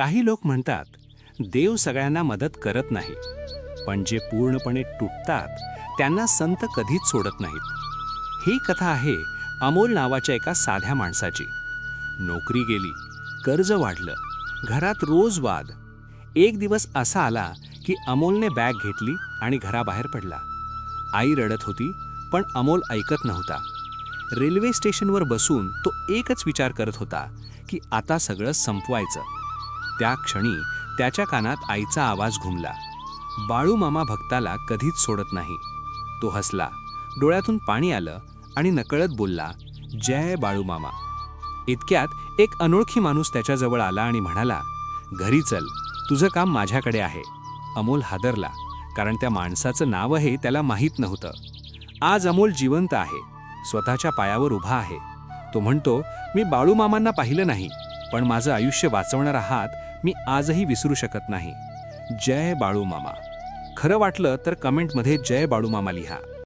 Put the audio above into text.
काही लोक म्हणतात देव सगळ्यांना मदत करत नाही पण जे पूर्णपणे तुटतात त्यांना संत कधीच सोडत नाहीत. ही कथा आहे अमोल नावाच्या एका साध्या माणसाची. नोकरी गेली कर्ज वाढलं घरात रोज वाद. एक दिवस असा आला की अमोलने बॅग घेतली आणि घराबाहेर पडला. आई रडत होती पण अमोल ऐकत नव्हता. रेल्वे स्टेशनवर बसून तो एकच विचार करत होता की आता सगळं संपवायचं. त्या क्षणी त्याच्या कानात आईचा आवाज घुमला. बाळू मामा भक्ताला कधीच सोडत नाही. तो हसला. डोळ्यातून पाणी आलं आणि नकळत बोलला जय बाळू मामा. इतक्यात एक अनोळखी माणूस त्याच्याजवळ आला आणि म्हणाला घरी चल. तुझं काम माझ्याकडे आहे. अमोल हादरला कारण त्या माणसाचं नावही त्याला माहीत नव्हतं. आज अमोल जिवंत आहे. स्वतःच्या पायावर उभा आहे. तो म्हणतो मी बाळूमामांना पाहिलं नाही पण माझं आयुष्य वाचवणार आहात मी आजही विसरू शकत नाही. जय बाळू मामा खरं वाटलं तर कमेंटमध्ये जय बाळू मामा लिहा.